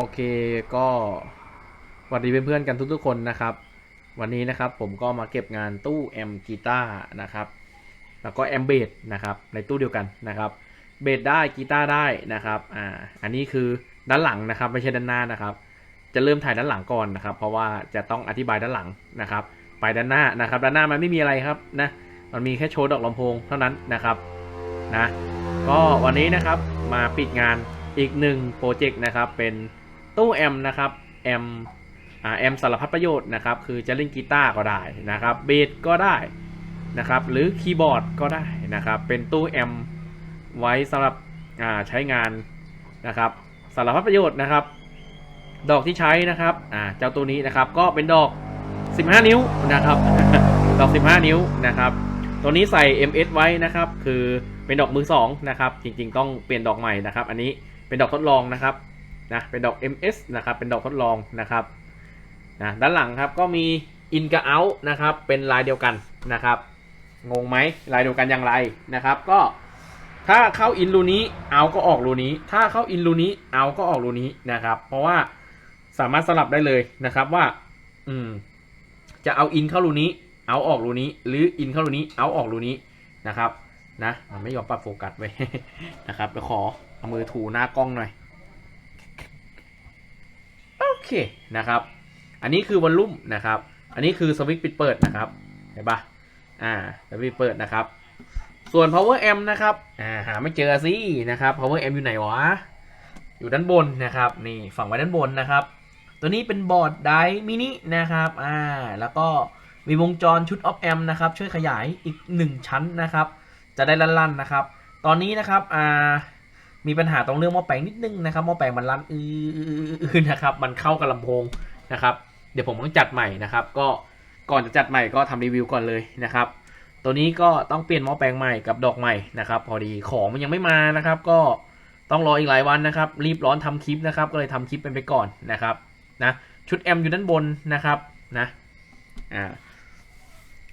โอเคก็สวัสดีเพื่อนๆกันทุกๆคนนะครับ วันนี้นะครับผมก็มาเก็บงานตู้แอมกีตาร์นะครับ แล้วก็แอมเบสนะครับในตู้เดียวกันนะครับเบสได้กีตาร์ได้นะครับอ่าอันนี้คือด้านหลังนะครับไม่ใช่ด้านหน้านะครับ จะเริ่มถ่ายด้านหลังก่อนนะครับ เพราะว่าจะต้องอธิบายด้านหลังนะครับ ไปด้านหน้านะครับด้านหน้ามันไม่มีอะไรครับนะมันมีแค่โชว์ดอกลำโพงเท่านั้นนะครับนะก็วันนี้นะครับมาปิดงานอีกหนึ่งโปรเจกต์นะครับเป็น ตู้แอมนะครับแอมอ่าแอมสารพัดประโยชน์นะครับ คือจะเล่นกีตาร์ก็ได้นะครับเบสก็ได้นะครับ หรือคีย์บอร์ดก็ได้นะครับ เป็นตู้แอมไว้สำหรับอ่าใช้งานนะครับสารพัดประโยชน์นะครับ ดอกที่ใช้นะครับอ่าเจ้าตัวนี้นะครับก็เป็นดอก 15 นิ้วนะครับ ดอก 15 นิ้วนะครับ ตัวนี้ใส่ MS ไว้นะครับ คือเป็นดอกมือสองนะครับ จริงๆ ต้องเปลี่ยนดอกใหม่นะครับ อันนี้เป็นดอกทดลองนะครับ นะเป็นดอก MS นะครับเป็นดอกทดลองนะครับนะด้านหลังครับก็มี in กับ out นะครับเป็นลายเดียวกันนะครับงงไหมลายเดียวกันอย่างไรนะครับ ก็ถ้าเข้าอินรูนี้เอาก็ออกรูนี้ ถ้าเข้าอินรูนี้เอาก็ออกรูนี้นะครับ เพราะว่าสามารถสลับได้เลยนะครับว่า อืม จะเอาอินเข้ารูนี้ เอาออกรูนี้ หรืออินเข้ารูนี้ เอาออกรูนี้นะครับ นะมันไม่ยอมปรับโฟกัสไว้นะครับเดี๋ยวขอเอามือถูหน้ากล้องหน่อย เคนะครับ อันนี้คือวอลลุ่มนะครับ อันนี้คือสวิตช์ปิดเปิดนะครับเห็นปะอ่าสวิตช์เปิดนะครับ ส่วน power amp นะครับอ่าหาไม่เจอสินะครับ power amp อยู่ไหนวะอยู่ด้านบนนะครับนี่ฝั่งไว้ด้านบนนะครับ ตัวนี้เป็นบอร์ดไดมินินะครับอ่าแล้วก็มีวงจรชุดออฟแอมนะครับช่วยขยายอีก 1 ชั้นนะครับ จะได้ลั่นๆนะครับ ตอนนี้นะครับอ่า มีปัญหาตรงเรื่องหม้อแปลงนิดนึงนะครับหม้อแปลงมันลั่นอือๆนะครับ มันเข้ากับลำโพงนะครับ เดี๋ยวผมต้องจัดใหม่นะครับ ก็ก่อนจะจัดใหม่ก็ทำรีวิวก่อนเลยนะครับ ตัวนี้ก็ต้องเปลี่ยนหม้อแปลงใหม่กับดอกใหม่นะครับ พอดีของมันยังไม่มานะครับ ก็ต้องรออีกหลายวันนะครับ รีบร้อนทำคลิปนะครับ ก็เลยทำคลิปเป็นไปก่อนนะครับนะชุดแอมอยู่ด้านบนนะครับนะอ่า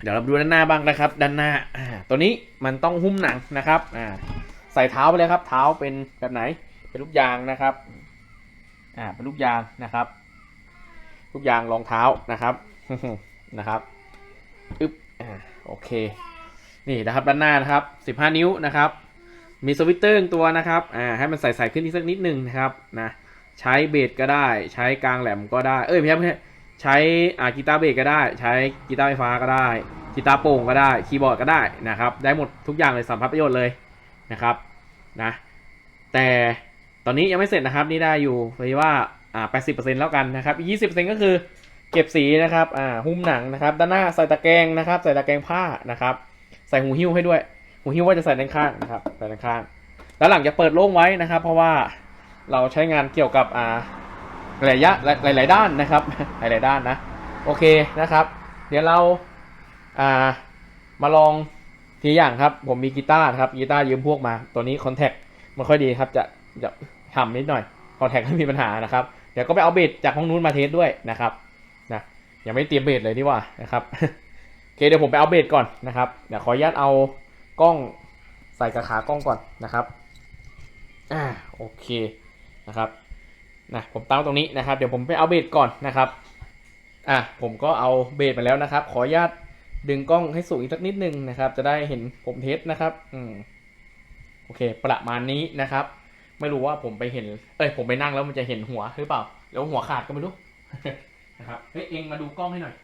เดี๋ยวเรามาดูด้านหน้าบ้างนะครับ ด้านหน้าอ่าตัวนี้มันต้องหุ้มหนังนะครับอ่า ใส่เท้าไปเลยครับ เท้าเป็นแบบไหน เป็นลูกยางนะครับ อ่า เป็นลูกยางนะครับ ลูกยางรองเท้านะครับ นะครับ อึ๊บ อ่า โอเค นี่นะครับด้านหน้านะครับ 15 นิ้วนะครับ มีสวิตเตอร์หนึ่งตัวนะครับ อ่า ให้มันใส่ใส่ขึ้นอีกสักนิดหนึ่งนะครับ นะ ใช้เบสก็ได้ ใช้กลางแหลมก็ได้ เอ้ยไม่ใช่ไม่ใช่ใช้อ่ากีตาร์เบสก็ได้ ใช้กีตาร์ไฟฟ้าก็ได้กีตาร์โปร่งก็ได้ คีย์บอร์ดก็ได้นะครับ ได้หมดทุกอย่างเลยสัมผัสประโยชน์เลย นะครับนะแต่ตอนนี้ยังไม่เสร็จนะครับนี่ได้อยู่เลยว่าอ่า 80%แล้วกันนะครับ อีก 20%ก็คือเก็บสีนะครับอ่าหุ้มหนังนะครับ ด้านหน้าใส่ตะแกรงนะครับ ใส่ตะแกรงผ้านะครับ ใส่หูหิ้วให้ด้วย หูหิ้วว่าจะใส่ด้านข้างนะครับใส่ด้านข้างแล้วหลังจะเปิดโล่งไว้นะครับ เพราะว่าเราใช้งานเกี่ยวกับอ่าหลายยะหลายหลายๆด้านนะครับหลายหลาย ๆ ด้านนะ โอเคนะครับ เดี๋ยวเราอ่ามาลอง ทีอย่างครับ ผมมีกีตาร์ครับกีตาร์ยืมพวกมา ตัวนี้คอนแทคไมันค่อยดีครับจะจะทำนิดหน่อยคอนแทคไม่มีปัญหานะครับ เดี๋ยวก็ไปเอาเบสจากห้องนู้นมาเทสด้วยนะครับนะยังไม่เตรียมเบสเลยนี่ว่านะครับโอเคเดี๋ยวผมไปเอาเบสก่อนนะครับเดี๋ยวขออนุญาตเอากล้องใส่กระขากล้องก่อนนะครับอ่าโอเคนะครับนะผมตั้งตรงนี้นะครับ เดี๋ยวผมไปเอาเบสก่อนนะครับอะผมก็เอาเบสมาแล้วนะครับ ขออนุญาต ดึงกล้องให้สูงอีกสักนิดนึงนะครับ จะได้เห็นผมเทสนะครับ อืมโอเค ประมาณนี้นะครับ ไม่รู้ว่าผมไปเห็น เอ้ยผมไปนั่งแล้วมันจะเห็นหัวหรือเปล่าแล้วหัวขาดก็ไม่รู้นะครับเฮ้ยเองมาดูกล้องให้หน่อย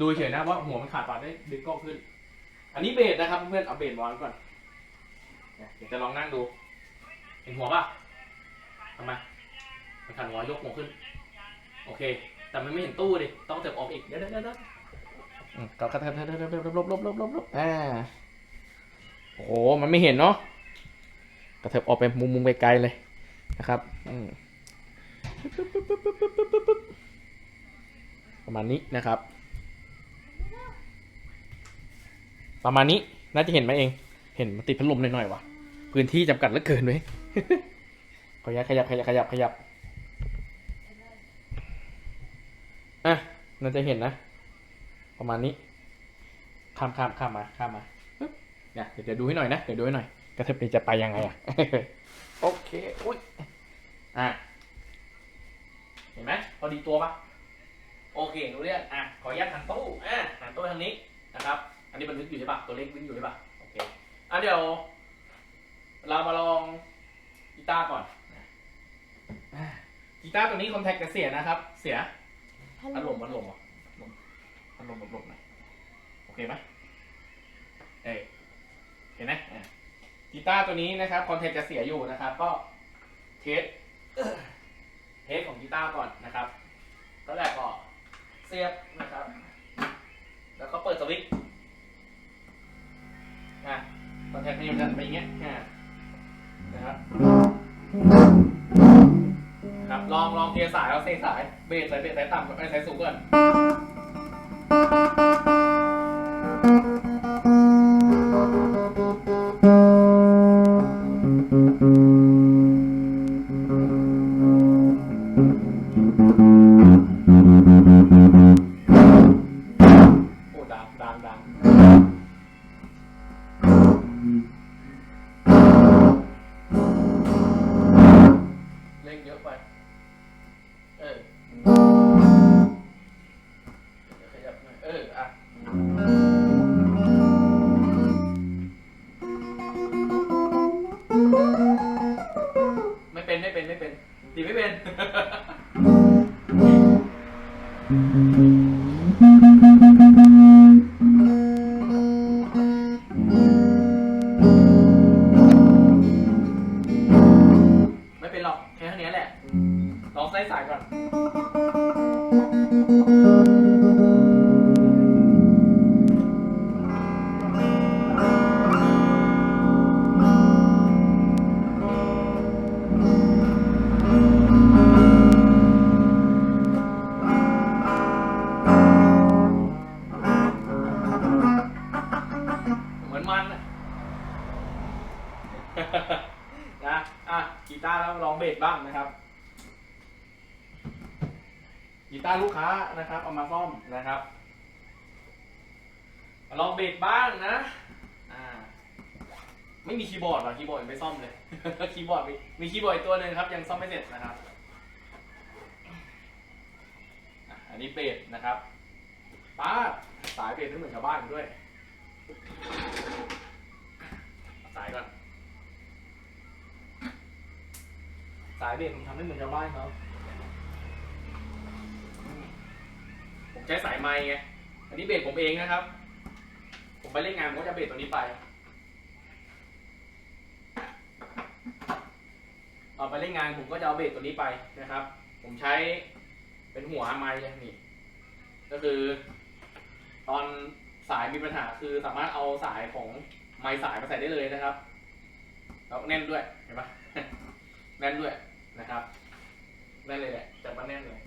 ดูเฉยนะว่าหัวมันขาดป่ะได้ดึงกล้องขึ้น อันนี้เบสนะครับเพื่อนเอาเบสวางก่อนเนี่ยเดี๋ยวจะลองนั่งดู เห็นหัวป่ะทำไมมันขันหัวยกหัวขึ้น โอเค แต่มันไม่เห็นตู้ดิต้องเติบออกอีกเดี๋ยวเดี๋ยวเดี๋ยว ก็กระเทิบเทิบเทิบลบลบลบลบลบอ่าโอ้โหมันไม่เห็นเนาะกระเทิบออกไปมุมมุมไกลๆเลยนะครับประมาณนี้นะครับ ประมาณนี้น่าจะเห็นไหมเอง เห็นมันติดพัดลมหน่อยๆว่ะ พื้นที่จำกัดเหลือเกินเว้ยขออนุญาตขยับขยับขยับขยับอะน่าจะเห็นนะ ประมาณนี้ ข้ามข้ามข้ามมาข้ามมาเนี่ยเดี๋ยวเดี๋ยวดูให้หน่อยนะ เดี๋ยวดูให้หน่อย กระเทบนี้จะไปยังไงอะ โอเค อุ้ย อะ เห็นไหมพอดีตัวปะโอเครู้เรื่อง อะ ขออนุญาตหันตู้ อะหันตู้ทางนี้นะครับ อันนี้บันทึกอยู่ใช่ปะตัวเล็กวิ่งอยู่ใช่ปะโอเค อะเดี๋ยว เรามาลองกีตาร์ก่อน กีตาร์ตัวนี้คอนแทคจะเสียนะครับ เสียพัดลมพัดลมอะ พัดลมลมๆหน่อยโอเคไหมเอ้ยเห็นไหมกีตาร์ตัวนี้นะครับคอนแทคจะเสียอยู่นะครับ ก็เทสเทสของกีตาร์ก่อนนะครับก็แรกก็เสียบนะครับ แล้วก็เปิดสวิตช์อะคอนแทคมันจะเป็นอย่างเงี้ยนะครับครับลองลองเทสายเอาเซสายเบสสายเบสสายต่ำกับสายสูงก่อน ล่นเยอะไป เออเดี๋ยวขยับหน่อย เออ อะ ไม่เป็น ไม่เป็น ไม่เป็นตีไม่เป็นไม่ารลูกค้านะครับเอามาซ่อมนะครับ ลองเบสบ้างนะอ่าไม่มีคีย์บอร์ดหรอคีย์บอร์ดยังไม่ซ่อมเลย คีย์บอร์ดมีมีคีย์บอร์ดตัวหนึ่งครับ ยังซ่อมไม่เสร็จนะครับอันนี้เบสนะครับป้าสายเบสไม่เหมือนชาวบ้านด้วย สายก่อน สายเบสผมทำไม่เหมือนชาวบ้านเขาผมใช้สายไม้ไง อันนี้เบสผมเองนะครับ ผมไปเล่นงานผมก็จะเบสตัวนี้ไป เอาไปเล่นงานผมก็จะเอาเบสตัวนี้ไปนะครับ ผมใช้เป็นหัวไม้นี่ ก็คือ ตอนสายมีปัญหาคือสามารถเอาสายของไม้สายมาใส่ได้เลยนะครับ แล้วแน่นด้วยเห็นปะแน่นด้วยนะครับแน่นเลยแหละจับมาแน่นเลย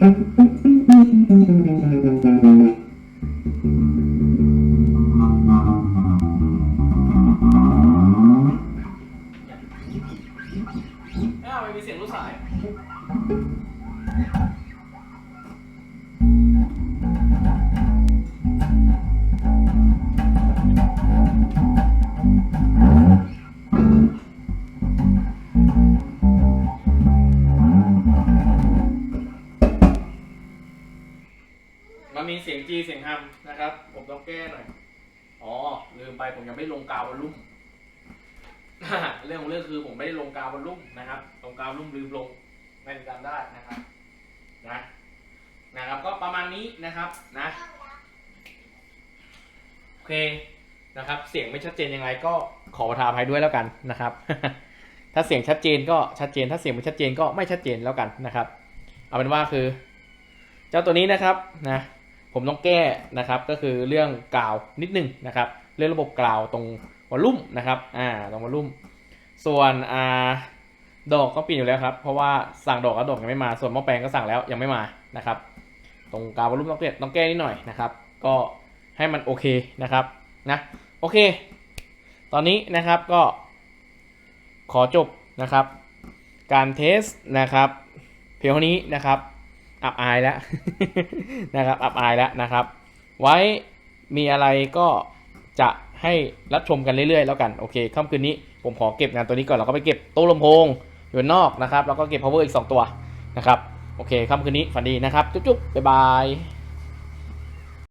อ้ กาววอลลุ่มเรื่องของเรื่องคือผมไม่ได้ลงกาววอลลุ่มนะครับลงกาววอลลุ่มลืมลงไม่จำได้นะครับนะนะครับ ก็ประมาณนี้นะครับนะโอเคนะครับ เสียงไม่ชัดเจนยังไงก็ขอประทานภัยด้วยแล้วกันนะครับ ถ้าเสียงชัดเจนก็ชัดเจน ถ้าเสียงไม่ชัดเจนก็ไม่ชัดเจนแล้วกันนะครับ เอาเป็นว่าคือ เจ้าตัวนี้นะครับนะผมต้องแก้นะครับก็คือเรื่องกาวนิดนึงนะครับ เรื่องระบบกาวตรงวอลลุ่มนะครับอ่าตรงวอลลุ่ม ส่วนอ่าดอกก็ปลี่ยนอยู่แล้วครับ เพราะว่าสั่งดอกแล้วดอกยังไม่มา ส่วนหม้อแปลงก็สั่งแล้วยังไม่มานะครับ ตรงกาววอลลุ่มต้องเปลี่ยนต้องแก้นิดหน่อยนะครับ ก็ให้มันโอเคนะครับนะโอเค ตอนนี้นะครับก็ ขอจบนะครับ การเทสนะครับเพียงเท่านี้นะครับอับอายแล้วนะครับอับอายแล้วนะครับ ไว้มีอะไรก็ จะให้รับชมกันเรื่อยๆ แล้วกันโอเคค่ำคืนนี้ผมขอเก็บงานตัวนี้ก่อนแล้วก็ไปเก็บโต๊ะลำโพงอยู่นอกนะครับแล้วก็เก็บ power อีก 2 ตัวนะครับโอเคค่ำคืนนี้ฝันดีนะครับ จุ๊บๆบ๊ายบาย